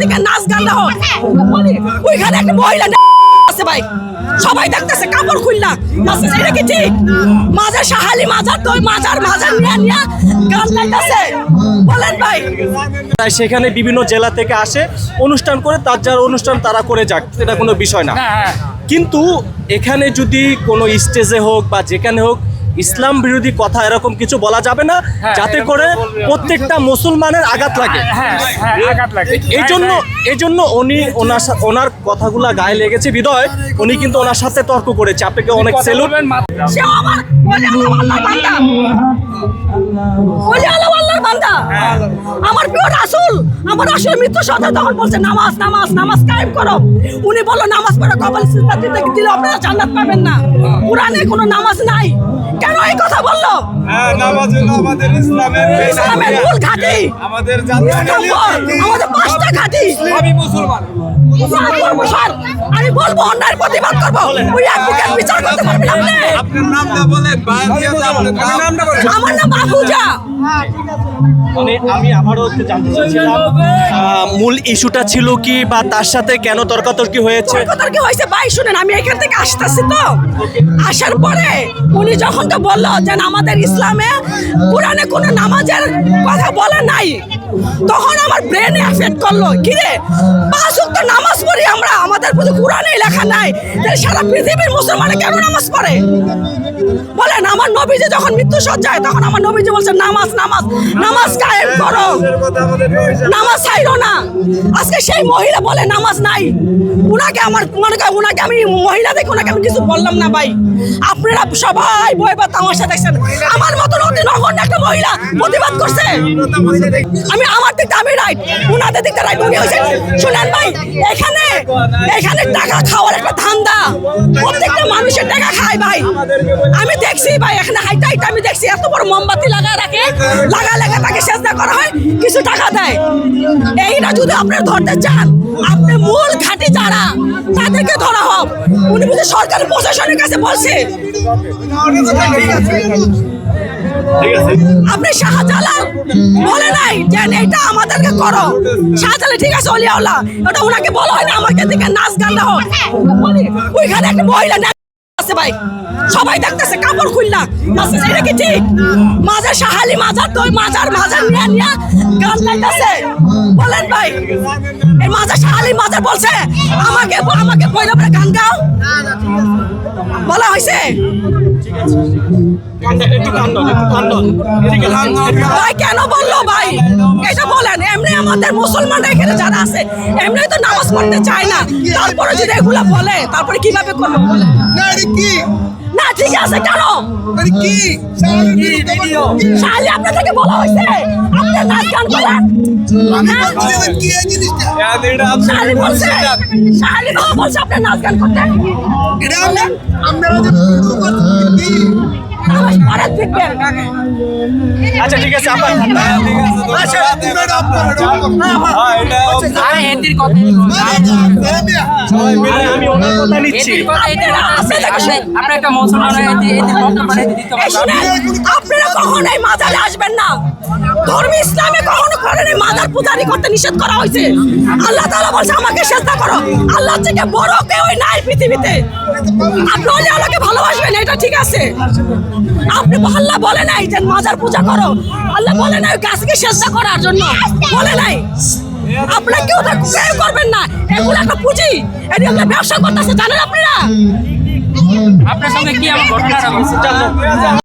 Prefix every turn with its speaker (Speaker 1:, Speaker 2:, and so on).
Speaker 1: দিকে নাচ গান দাও ওইখানে একটা মহিলা আছে ভাই। সবাই দেখতেছে কাপড় খুললা নাচছে এটা কি ঠিক? মাজার সাহালি মাজার তো মাজার মাজার নিয়ে নিয়ে গান গাইতেছে। বলেন ভাই।
Speaker 2: তাই সেখানে বিভিন্ন জেলা থেকে আসে অনুষ্ঠান করে তার যার অনুষ্ঠান তারা করে যাক এটা কোনো বিষয় না। কিন্তু এখানে যদি কোনো স্টেজে হোক বা যেখানে হোক ইসলাম বিরোধী কথা এরকম কিছু বলা যাবে না যাতে করে প্রত্যেকটা মুসলমানের আঘাত লাগে।
Speaker 3: হ্যাঁ হ্যাঁ আঘাত লাগে।
Speaker 2: এই জন্য এই জন্য উনি ওনার সা- ওনার কথাগুলা গায়ে লেগেছে বিদয়। উনি কিন্তু ওনার সাথে তর্ক করেছে। আপনাকে অনেক সেলুট
Speaker 1: বান্দা। বান্দা আমার প্রিয় রাসূল আমার রাসূল মৃত্যু সাথে তখন বলছে নামাজ নামাজ নামাজ কায়েম করো। উনি বলল নামাজ পড়ে কপাল সিজদা দিতে দিলে আপনারা জান্নাত পাবেন না। কোরআনে কোনো নামাজ নাই। কেন এই কথা বলল?
Speaker 4: হ্যাঁ, নামাজ আমাদের ইসলামের
Speaker 1: ইসলামের মূল ঘাঁটি।
Speaker 4: আমাদের
Speaker 1: আমাদের পাঁচটা ঘাঁটি।
Speaker 4: আমি মুসলমান।
Speaker 1: আমি বলব অন্যায়ের প্রতিবাদ করব। ওই অ্যাডভোকেট বিচার করতে পারবেন আপনি?
Speaker 4: আপনার নামটা বলেন।
Speaker 1: আমার নাম
Speaker 2: মানে আমি আবারও জানতে চাইছিলাম মূল ইস্যুটা ছিল কি বা তার সাথে কেন তর্কাতর্কি হয়েছে?
Speaker 1: তর্কাতর্কি হয়েছে? ভাই, শুনেন, আমি এখান থেকে আসতেছি তো। আসার পরে উনি যখন তো বলল যে আমাদের ইসলামে কোরআনে কোনো নামাজের কথা বলা নাই তখন আমার ব্রেনে এফেক্ট করল। কি রে? পাঁচ ওয়াক্ত নামাজ পড়ি আমরা। আমাদের প্রতি কোরআনে লেখা নাই। তাহলে সারা পৃথিবীর মুসলমানে কেন নামাজ পড়ে? বলেন, আমার নবীজি যখন মৃত্যু সজ্জায় তখন আমার নবীজি বলছে নামাজ নামাজ নামাজ কায়েম করো। নামাজ চাইলো না। আজকে সেই মহিলা বলে, নামাজ নাই। উনাকে আমার, মনে করেন, উনাকে আমি মহিলা দেখে উনাকে আমি কিছু বললাম না, ভাই। আপনারা সবাই বই বা তামাশা দেখছেন। আমার মতন অতি নগণ্য একটা মহিলা প্রতিবাদ করছে। আমি আমার দিকটা আমি রাইট উনাদের দিকটা রাইট উনি হয়েছে। শুনেন ভাই, এখানে এখানে টাকা খাওয়ার একটা ধান্দা। প্রত্যেকটা মানুষের টাকা খায় ভাই। আমি দেখছি ভাই, এখানে হাইটা হাইটা আমি দেখছি। এত বড় মোমবাতি লাগা রাখে। লাগা লাগা তাকে চেষ্টা করা হয়, কিছু টাকা দেয়। এইটা যদি আপনি ধরতে চান, আপনি মূল ঘাটি যারা, তাদেরকে ধরা হোক। উনি বুঝে সরকারি প্রশাসনের কাছে বলছে। আপনি শাহজালাল? বলে নাই যে এটা আমাদেরকে করো। শাহজালাল, ঠিক আছে, অলিয়াউল্লাহ ওটা ওনাকে বলা হয় না, আমাকে দিকে নাচ গান দাও। ওইখানে একটা মহিলা ভাই। সবাই দেখতেছে, কাপড় খুললা এটা কি ঠিক? মাজার মাজার তো মাজার মাজার গান বলেন ভাই, এই মাজার মাজার বলছে, আমাকে আমাকে গান গাও। বলা হয়েছে? কেন বলল ভাই? বলেন, এমনি আমাদের আছে, এমনি তো নামাজ না। তারপরে যদি এগুলা বলে, তারপরে কীভাবে
Speaker 4: কি?
Speaker 1: না ঠিক আছে কেন?
Speaker 4: এটা কি?
Speaker 1: শালি আপনাদেরকে বলা হয়েছে। আপনার নাচ গান করেন? হ্যাঁ?
Speaker 4: কি এই জিনিসটা?
Speaker 1: শালি বলছে শালি বাবা বলছে আপনার নাচ গান করতে।
Speaker 4: এটা আমরা আমরা যে কি
Speaker 1: নামাজ পড়ে দেখবেন
Speaker 2: আচ্ছা। ঠিক আছে আপনার আমি ওনার কথা নিচ্ছি।
Speaker 3: এদের কথা এদের কথা আছে আসলে আপনি একটা মুসলমান এদের এদের বক্তব্য এদের দিতে
Speaker 1: এই
Speaker 3: পারবেন
Speaker 1: শুনেন আপনারা কখনোই মাজারে আসবেন না। ধর্ম ইসলামে কখনো করেন মাজার পূজারি করতে নিষেধ করা হয়েছে। আল্লাহ তাআলা বলছে আমাকে চেষ্টা করো। আল্লাহ থেকে বড় কেউ নাই পৃথিবীতে। আপনি হলে আল্লাহকে ভালোবাসবেন এটা ঠিক আছে। আপনি আল্লাহ বলে নাই যে মাজার পূজা করো। আল্লাহ বলে নাই গাছকে চেষ্টা করার জন্য। বলে নাই। আপনারা কেউ কেউ করবেন না। এগুলো একটা পুঁজি। এটি আমরা ব্যবসা করতেছে জানেন আপনারা?
Speaker 3: আপনার সঙ্গে কি আমার ঘটনাটা হয়েছে